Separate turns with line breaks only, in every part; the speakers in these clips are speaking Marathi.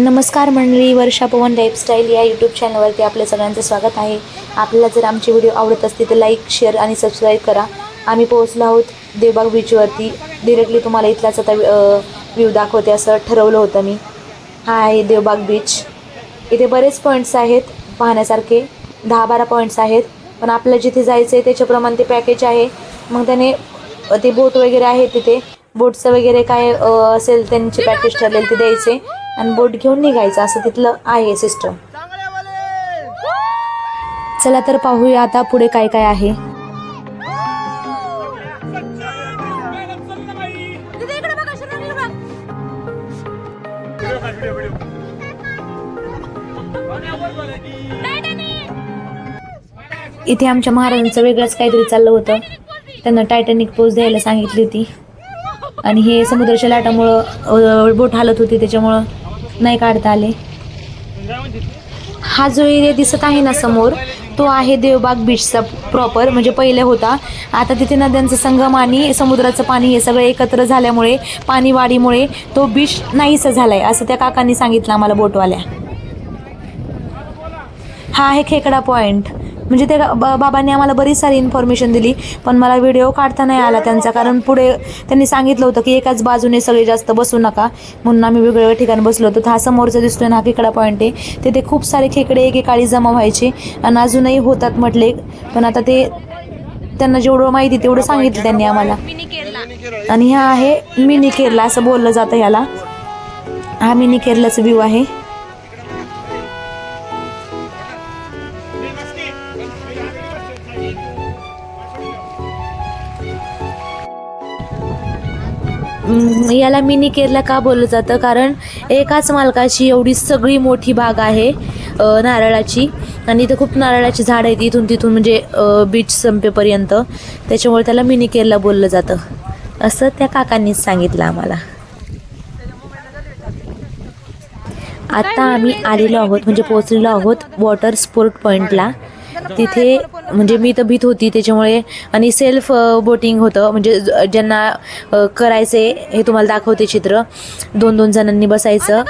नमस्कार मंडळी वर्षा पवन लाईफस्टाईल या यूट्यूब चॅनलवरती आपल्या सगळ्यांचं स्वागत आहे. आपल्याला जर आमचे व्हिडिओ आवडत असतील तर लाईक शेअर आणि सबस्क्राईब करा. आम्ही पोहोचलो आहोत देवबाग बीचवरती डिरेक्टली तुम्हाला इथलाच आता व्ह्यू दाखवते असं ठरवलं होतं मी. हा आहे देवबाग बीच इथे बरेच पॉईंट्स आहेत पाहण्यासारखे. दहा बारा पॉईंट्स आहेत. पण आपल्याला जिथे जायचं आहे त्याच्याप्रमाणे ते पॅकेज आहे. मग त्याने ते बोट वगैरे आहे तिथे. बोटचं वगैरे काय असेल त्यांचे पॅकेज ठरलेलं ते द्यायचे. आणि बोट घेऊन निघायचं असं तिथलं आहे सिस्टम. चला तर पाहूया आता पुढे काय काय आहे. इथे आमच्या महाराजांचं वेगळंच काहीतरी चाललं होतं. त्यांना टायटॅनिक पोज द्यायला सांगितली होती. आणि हे समुद्राच्या लाटामुळं बोट हालत होती त्याच्यामुळं. नाही काढता आले. हा जो एरिया दिसत आहे ना समोर तो आहे देवबाग बीचचा प्रॉपर म्हणजे पहिले होता. आता तिथे नद्यांचा संगम आणि समुद्राचं पाणी हे सगळं एकत्र झाल्यामुळे पाणी वाढीमुळे तो बीच नाहीसा आहे असं त्या काकांनी सांगितलं आम्हाला बोटवाल्या. हा आहे खेकडा पॉईंट म्हणजे ते बाबांनी आम्हाला बरीच सारी इन्फॉर्मेशन दिली पण मला व्हिडिओ काढता नाही आला त्यांचा. कारण पुढे त्यांनी सांगितलं होतं की एकाच बाजूने सगळे जास्त बसू नका. म्हणून आम्ही वेगवेगळ्या ठिकाणी बसलो होतो. तर हा समोरचा दिसतोय ना हा खेकडा पॉईंट आहे. तिथे खूप सारे खेकडे एकेकाळी जमा व्हायचे आणि अजूनही होतात म्हटले. पण आता ते त्यांना जेवढं माहिती तेवढं सांगितलं त्यांनी आम्हाला. आणि हा आहे मिनी केरला असं बोललं जातं ह्याला हा मिनी केरलाचं व्ह्यू आहे. याला मिनी केरला का बोललं जातं? कारण एकाच मालकाची एवढी सगळी मोठी बाग आहे नारळाची. आणि इथं खूप नारळाची झाड आहेत इथून तिथून म्हणजे बीच संपेपर्यंत. त्याच्यामुळे त्याला मिनी केरला बोललं जातं. असं त्या काकांनीच सांगितलं आम्हाला. आता आम्ही आलेलो आहोत म्हणजे पोहोचलेलो आहोत वॉटर स्पोर्ट पॉईंटला तिथे म्हणजे मी तर भीत होती त्याच्यामुळे. आणि सेल्फ बोटिंग होतं. म्हणजे ज्यांना करायचे हे तुम्हाला दाखवते चित्र. दोन दोन जणांनी बसायचं.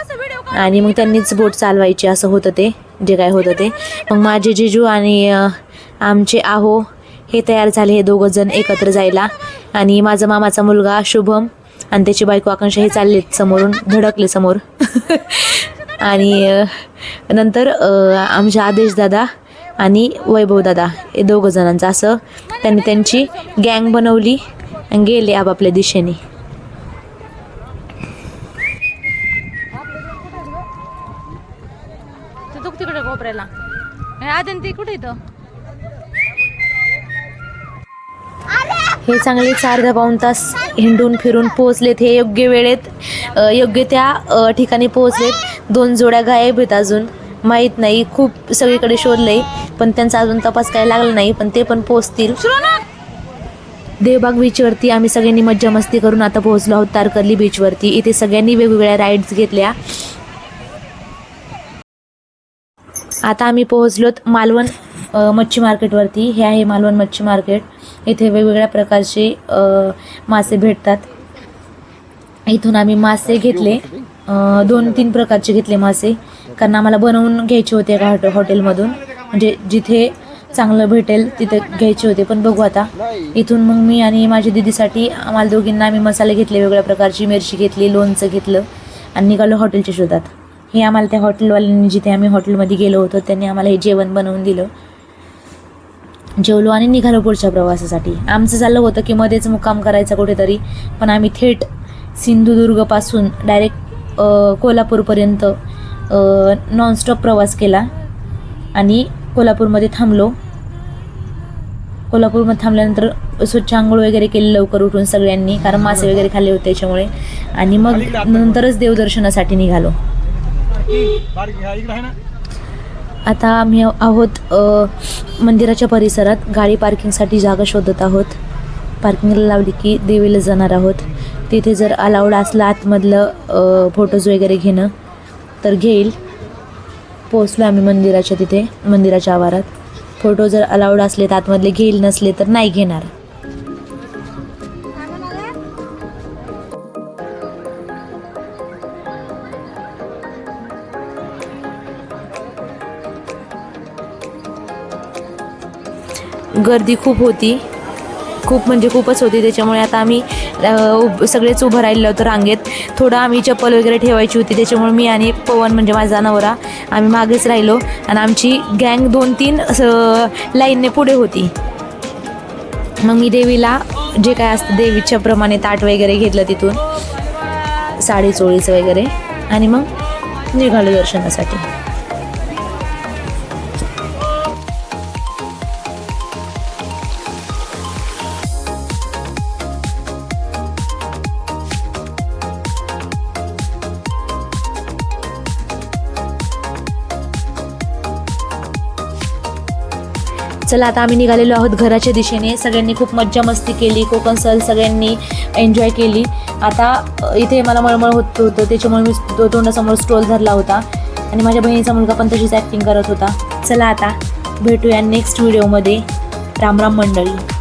आणि मग त्यांनीच बोट चालवायची. असं होतं ते जे काय होतं ते. मग माझे जिजू आणि आमचे आहो हे तयार झाले. हे दोघं जण एकत्र जायला. आणि माझा मामाचा मुलगा शुभम आणि त्याची बायको आकांक्षा हे चाललेत समोरून धडकले समोर. आणि नंतर आमचे आदेश दादा आणि वैभव दादा हे दोघं जणांचं असं त्यांनी त्यांची गँग बनवली आणि गेले आपापल्या दिशेने.
तिकडे कोपऱ्याला. आधी ते कुठे इथं?
हे चांगलेच अर्धा पाऊण तास हिंडून फिरून पोहोचलेत. हे योग्य वेळेत योग्य त्या ठिकाणी पोहोचलेत. दोन जोड्या गायब आहेत अजून. माहीत नाही खूप सगळीकडे शोधलंय पण त्यांचा अजून तपास काय लागला नाही पण ते पण पोहोचतील. देवबाग बीचवरती आम्ही सगळ्यांनी मज्जा मस्ती करून आता पोहोचलो आहोत तारकर्ली बीचवरती इथे सगळ्यांनी वेगवेगळ्या राईड्स घेतल्या. आता आम्ही पोहोचलोत मालवण मच्छी मार्केटवरती. हे आहे मालवण मच्छी मार्केट. इथे वेगवेगळ्या प्रकारचे मासे भेटतात. इथून आम्ही मासे घेतले. दोन तीन प्रकारचे घेतले मासे. कारण आम्हाला बनवून घ्यायचे होते एका हॉटे हॉटेलमधून. म्हणजे जिथे चांगलं भेटेल तिथे घ्यायचे होते. पण बघू आता. इथून मग मी आणि माझ्या दिदीसाठी आम्हाला दोघींना आम्ही मसाले घेतले वेगवेगळ्या प्रकारची मिरची घेतली लोणचं घेतलं आणि निघालो हॉटेलच्या शोधात. हे आम्हाला त्या हॉटेलवाल्यांनी जिथे आम्ही हॉटेलमध्ये गेलो होतो त्यांनी आम्हाला हे जेवण बनवून दिलं. जेवलो आणि निघालो पुढच्या प्रवासासाठी. आमचं चाललं होतं की मध्येच मुक्काम करायचा कुठेतरी पण आम्ही थेट सिंधुदुर्गपासून डायरेक्ट कोल्हापूरपर्यंत नॉनस्टॉप प्रवास केला आणि कोल्हापूरमध्ये थांबलो. कोल्हापूरमध्ये थांबल्यानंतर स्वच्छ आंघोळ वगैरे केली लवकर उठून सगळ्यांनी कारण मासे वगैरे खाल्ले होते त्याच्यामुळे. आणि मग नंतरच देवदर्शनासाठी निघालो. आता आम्ही आहोत मंदिराच्या परिसरात. गाडी पार्किंगसाठी जागा शोधत आहोत. पार्किंगला लावली की देवीला जाणार आहोत. तिथे जर अलाउड असलं आतमधलं फोटोज वगैरे घेणं. तर घेईल. पोचलो आम्ही मंदिराच्या तिथे मंदिराच्या आवारात. फोटो जर अलाउड असले तर आतमधले घेईल नसले तर नाही घेणार. गर्दी खूप होती. खूप म्हणजे खूपच होती त्याच्यामुळे आता आम्ही सगळेच उभं राहिलं होतं रांगेत. थोडं आम्ही चप्पल वगैरे ठेवायची होती त्याच्यामुळे मी आणि पवन म्हणजे माझा नवरा आम्ही मागेच राहिलो. आणि आमची गँग दोन तीन असं लाईनने पुढे होती. मग मी देवीला जे काय असतं देवीच्या प्रमाणे ताट वगैरे घेतलं तिथून. साडी चोळीचं वगैरे. आणि मग निघालो दर्शनासाठी. चला आता आम्ही निघालेलो आहोत घराच्या दिशेने. सगळ्यांनी खूप मज्जा मस्ती केली कोकण सहल सगळ्यांनी एन्जॉय केली. आता इथे मला मळमळ होत होतं त्याच्यामुळे मी तो तोंडासमोर स्टॉल धरला होता. आणि माझ्या बहिणीचा मुलगा पण तशीच ॲक्टिंग करत होता. चला आता भेटूया नेक्स्ट व्हिडिओमध्ये रामराम मंडळी.